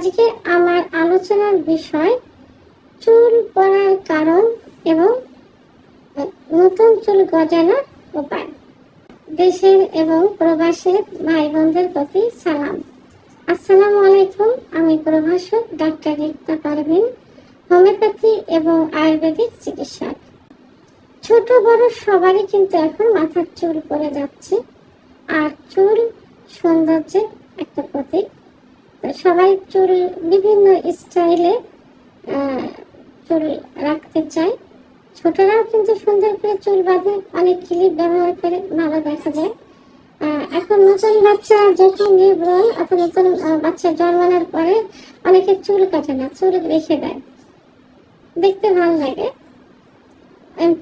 আজকে আমার আলোচনার বিষয় চুল পড়ার কারণ এবং নতুন চুল গজানোর উপায়। দেশের এবং প্রবাসের ভাই বোনদের প্রতি সালাম। আসসালামু আলাইকুম, আমি প্রভাষক ডাক্তার রিক্তা পারভিন, হোমিওপ্যাথি এবং আয়ুর্বেদিক চিকিৎসক। ছোট বড় সবারই কিন্তু এখন মাথার চুল পড়ে যাচ্ছে, আর চুল সৌন্দর্যের একটা প্রতীক। সবাই চুল বিভিন্ন স্টাইলে চুল রাখতে চায়। ছোটরাও কিন্তু সুন্দর করে চুল বাঁধে, অনেক ক্লিপ ব্যবহার করে ভালো দেখা যায়। এখন নতুন বাচ্চা যখন নিউবর্ন অথবা নতুন বাচ্চা জন্মানোর পরে অনেকে চুল কাটে না, চুল রেখে দেয়। দেখতে ভালো লাগে।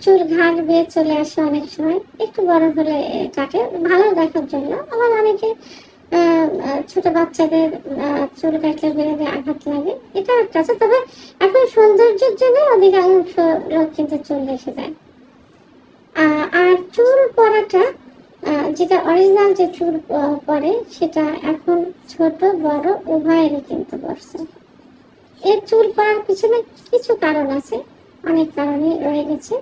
চুল ঘাট বেয়ে চলে আসে অনেক সময়, একটু বড় হলে কাটে, ভালো দেখার জন্য। আবার অনেকে ছোট বাচ্চাদের চুল কাটলে বেড়ে আঘাত লাগে, এটা একটা আছে। তবে এখন সৌন্দর্যের জন্য অধিকাংশ লোক কিন্তু চুল রেখে দেয়। আর চুল পড়াটা যেটা অরিজিনাল যে চুল প- পড়ে সেটা এখন ছোট, বড়, উভয়েরই কিন্তু পড়ছে। এর চুল পড়ার পিছনে কিছু কারণ আছে, অনেক কারণই রয়ে গেছে।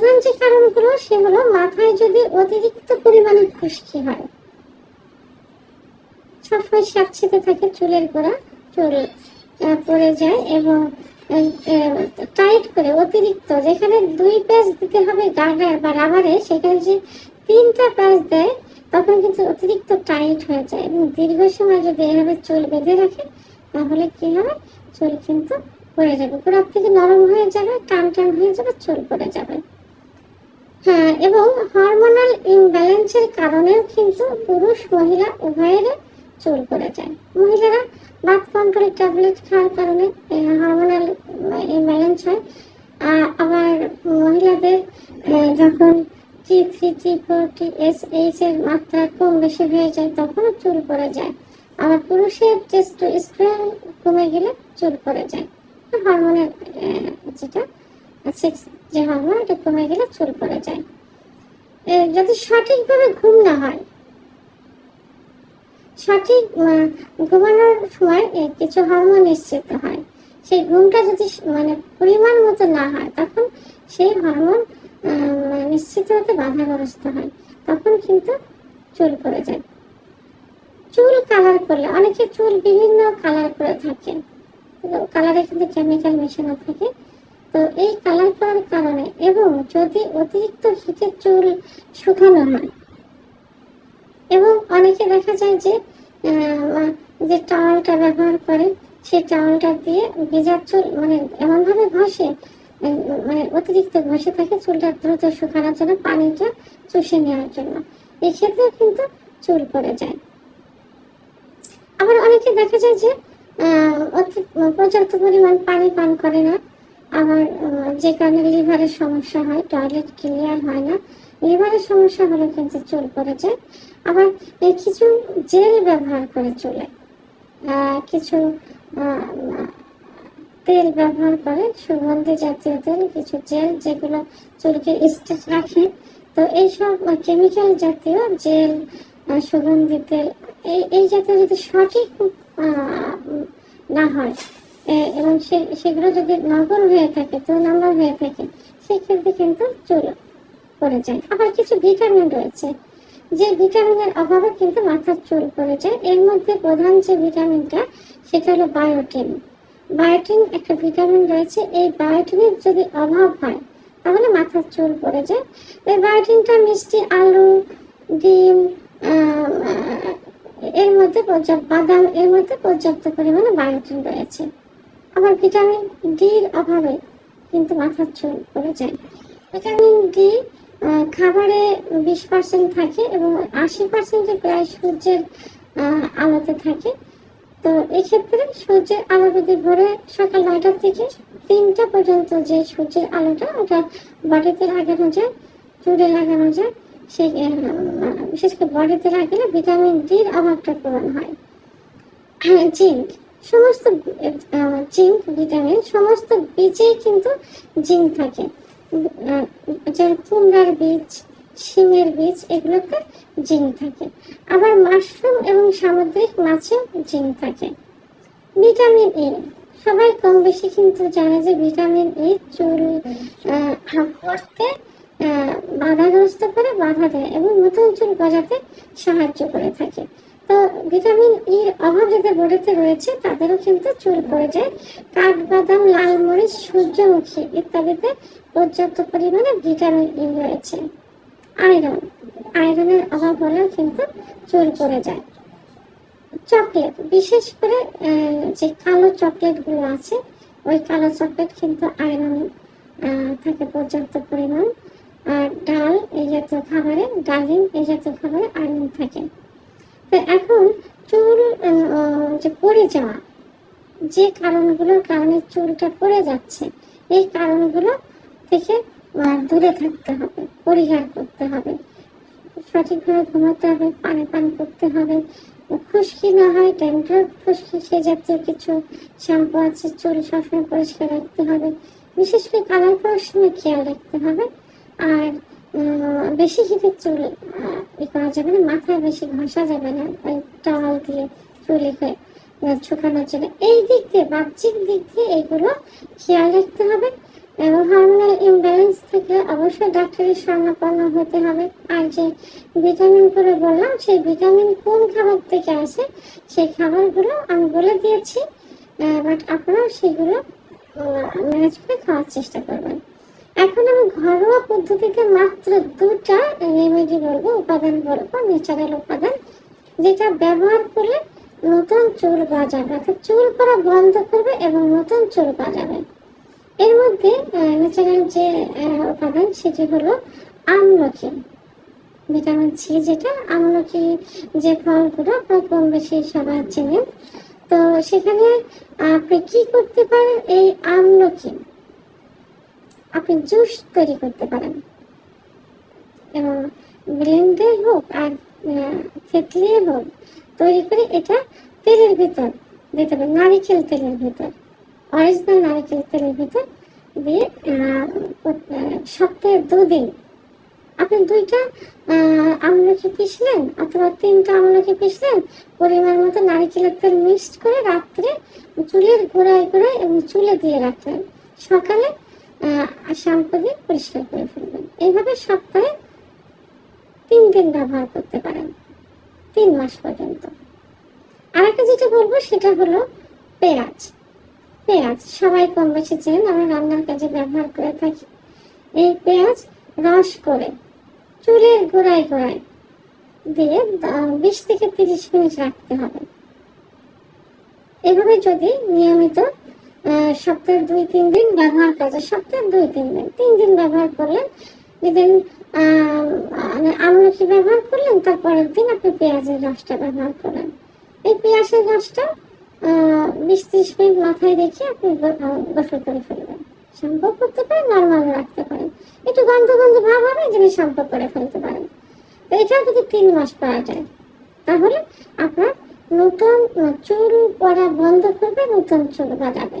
প্রধান যে কারণগুলো সেগুলো মাথায় যদি অতিরিক্ত পরিমাণে খুশকি হয়, সবসময় সাচ্ছিতে থাকে চুলের গোড়া, চুল পড়ে যায় এবং টাইট করে অতিরিক্ত যেখানে দুই প্যাচ দিতে হবে গার্ডার বা রাবারে, সেখানে যে তিনটা প্যাচ দেয়, তখন কিন্তু অতিরিক্ত টাইট হয়ে যায় এবং দীর্ঘ সময় যদি এভাবে চুল বেঁধে রাখে, তাহলে কি হবে? চুল কিন্তু পড়ে যাবে। গোড়ার থেকে নরম হয়ে যাবে টান টান হয়ে যাবে, চুল পড়ে যাবে। হ্যাঁ এবং হরমোনাল ইমব্যালেন্সের কারণেও কিন্তু পুরুষ মহিলা উভয়েরই চুল পড়ে যায়। মহিলারা বাথ কন্ট্রোল ট্যাবলেট খাওয়ার কারণে হরমোনাল ইমব্যালেন্স হয়। আর আবার মহিলাদের যখন T three T four T S H এর মাত্রা কম বেশি হয়ে যায়, তখনও চুল পড়ে যায়। আবার পুরুষের টেস্টোস্টেরন কমে গেলে চুল পড়ে যায়। হরমোনের যেটা সেক্স যে হরমোন এটা কমে গেলে চুল পড়ে যায়। যদি সঠিকভাবে ঘুম না হয়, সঠিক ঘুমানোর সময় কিছু হরমোন নিশ্চিত হয়। সেই ঘুমটা যদি মানে পরিমাণ মতো না হয়, তখন সেই হরমোন মানে নিশ্চিত হতে বাধাগ্রস্ত হয়। তখন কিন্তু চুল পড়ে যায়। চুল কালার করলে, অনেকে চুল বিভিন্ন কালার করে থাকে। কালারে কিন্তু কেমিক্যাল মেশানো থাকে। তো এই কালার কারণে এবং যদি অতিরিক্ত হিটে চুল শুকানো হয়। এবং অনেকে দেখা যায় যে যে টাওয়ালটা ব্যবহার করে সেই টাওয়ালটা দিয়ে ভেজার চুল মানে এমনভাবে ঘষে মানে অতিরিক্ত ঘষে থাকে চুলটা দ্রুত শুকানোর জন্য, পানিটা চুষে নেওয়ার জন্য। এক্ষেত্রে কিন্তু চুল পড়ে যায়। আবার অনেকে দেখা যায় যে পর্যাপ্ত পরিমাণ পানি পান করে না। আবার যে কারণে লিভারের সমস্যা হয় টয়লেট ক্লিয়ার হয় না। লিভারের সমস্যা হলে কিন্তু চুল পড়ে যায়। আবার কিছু জেল ব্যবহার করে চুলে। কিছু তেল ব্যবহার করে, সুগন্ধি জাতীয় তেল, কিছু জেল যেগুলো চুলকে স্টেট রাখে। তো এইসব কেমিক্যাল জাতীয় জেল সুগন্ধি তেল, এই এই জাতীয় যদি সঠিক না হয় এবং সেগুলো যদি নগর হয়ে থাকে দু নম্বর হয়ে থাকে, সেক্ষেত্রে কিন্তু চুল পড়ে যায়। আবার কিছু ভিটামিন রয়েছে। যে ভিটামিনের অভাবে কিন্তু মাথার চুল পড়ে যায়। এর মধ্যে প্রধান যে ভিটামিনটা, সেটা হলো বায়োটিন। বায়োটিন একটা ভিটামিন রয়েছে। এই বায়োটিনের যদি অভাব হয়, তাহলে মাথার চুল পড়ে যায়। এই বায়োটিনটা মিষ্টি আলু, ডিম এর মধ্যে পর্যাপ্ত বাদাম, এর মধ্যে পর্যাপ্ত পরিমাণে বায়োটিন রয়েছে। আবার ভিটামিন ডির অভাবে কিন্তু মাথার চুল পড়ে যায়। ভিটামিন ডি খাবারে বিশ পার্সেন্ট থাকে এবং আশি পার্সেন্টে প্রায় সূর্যের আলোতে থাকে। তো এক্ষেত্রে সূর্যের আলো যদি ভোরে সকাল নয়টার থেকে তিনটা পর্যন্ত যে সূর্যের আলোটা ওটা বডিতে লাগানো যায়, চুলে লাগানো যায় সেই বিশেষ করে বডিতে লাগালে ভিটামিন ডির অভাবটা পূরণ হয়। হ্যাঁ জিঙ্ক। সমস্ত জিঙ্ক ভিটামিন, সমস্ত বীজেই কিন্তু জিঙ্ক থাকে। যেমন কুমড়ার বীজ, শিমের বীজ, এগুলোতে জিঙ্ক থাকে। আবার মাশরুম এবং সামুদ্রিক মাছেও জিঙ্ক থাকে। ভিটামিন এ, সবাই কম বেশি কিন্তু জানে যে ভিটামিন এ চুল পড়তে বাধাগ্রস্ত করে বাধা দেয় এবং নতুন চুল গজাতে সাহায্য করে থাকে। তো ভিটামিন ইর অভাব যাদের বডিতে রয়েছে, তাদেরও কিন্তু চুল পড়ে যায়। কাঠবাদাম, লাল মরিচ, সূর্যমুখী ইত্যাদিতে পর্যাপ্ত পরিমাণে ভিটামিন ই রয়েছে। আয়রন, আয়রনের অভাব হলেও কিন্তু চুল পড়ে যায়। চকলেট, বিশেষ করে যে কালো চকলেটগুলো আছে, ওই কালো চকলেট কিন্তু আয়রন থাকে পর্যাপ্ত পরিমাণ। আর ডাল, এই জাতীয় খাবারে, ডালিম, এই জাতীয় খাবারে আয়রন থাকে। তো এখন চুল যে পড়ে যাওয়া, যে কারণগুলোর কারণে চুলটা পড়ে যাচ্ছে, এই কারণগুলো থেকে দূরে থাকতে হবে, পরিহার করতে হবে, সঠিকভাবে ঘুমাতে হবে, পানি পান করতে হবে, খুশকি না হয় ড্যান্ড্রফ খুশকি, সে জাতীয় কিছু শ্যাম্পু আছে, চুল সবসময় পরিষ্কার রাখতে হবে, বিশেষ করে কালার সময় খেয়াল রাখতে হবে, আর বেশি হিটের চুল ই করা যাবে না, মাথায় বেশি ঘষা যাবে না, ওই টাওয়াল দিয়ে চুলে করে শুকানোর জন্য। এই দিক দিয়ে, বাহ্যিক দিক দিয়ে এগুলো খেয়াল রাখতে হবে। এবং হরমোনাল ইমব্যালেন্স থেকে অবশ্যই ডাক্তারের শরণাপন্ন হতে হবে। আর যে ভিটামিন ভিটামিনগুলো বললাম, সেই ভিটামিন কোন খাবার থেকে আসে, সেই খাবারগুলো আমি বলে দিয়েছি। বাট আপনারা সেগুলো ম্যানেজ করে খাওয়ার চেষ্টা করবেন। এখন আমি ঘরোয়া পদ্ধতিতে মাত্র দুটা রেমেডি বলব, উপাদান বলব ন্যাচারাল উপাদান, যেটা ব্যবহার করলে নতুন চুল গজাবে অর্থাৎ চুল পড়া বন্ধ করবে এবং নতুন চুল গজাবে এর মধ্যে ন্যাচারাল যে উপাদান, সেটি হলো আমলকি। ভিটামিন সি যেটা, আমলকি যে ফলগুলো আপনার কম বেশি সবাই চেনেন। তো সেখানে আপনি কি করতে পারেন? এই আমলকি। আপনি জুস তৈরি করতে পারেন। এবং ব্লেন্ডে হোক আর থেতলিয়ে হোক, তৈরি করে এটা তেলের ভিতর দিতে হবে নারিকেল তেলের ভিতর, অরিজিনাল নারিকেল তেলের ভিতর দিয়ে সপ্তাহে দুদিন। আপনি দুইটা আমলকি পিসলেন অথবা তিনটা আমলকি পিসলেন পরিমাণ মতো নারিকেলের তেল মিক্সড করে রাত্রে চুলের গোড়ায় গোড়ায় এবং চুলে দিয়ে রাখলেন। সকালে শ্যাম্পু পরিষ্কার করে ফেলবেন। এইভাবে সপ্তাহে তিন দিন ব্যবহার করতে পারেন, তিন মাস পর্যন্ত। আর একটা যেটা বলব, সেটা হলো পেঁয়াজ। পেঁয়াজ সবাই কম বেশি চেন আমরা রান্নার কাজে ব্যবহার করে থাকি। এই পেঁয়াজ রস করে চুলের গোড়ায় গোড়ায় দিয়ে বিশ থেকে তিরিশ মিনিট রাখতে হবে। এভাবে যদি নিয়মিত সপ্তাহে দুই, তিন দিন ব্যবহার করা যায় সপ্তাহে দুই, তিন দিন তিন দিন ব্যবহার করলেন যেদিন মানে আমলকি ব্যবহার করলেন, তারপরের দিন আপনি পেঁয়াজের রসটা ব্যবহার করলেন। এই পেঁয়াজের রসটা বিশ ত্রিশ মিনিট মাথায় রেখে আপনি গোসল করে ফেলবেন। শ্যাম্পু করতে পারেন, নর্মাল রাখতে পারেন। একটু গন্ধ গন্ধ ভাব হবে যিনি শ্যাম্পু করে ফেলতে পারেন। তো এটাও যদি তিন মাস পাওয়া যায়, তাহলে আপনার নতুন চুল পড়া বন্ধ করবে, নতুন চুল গজাবে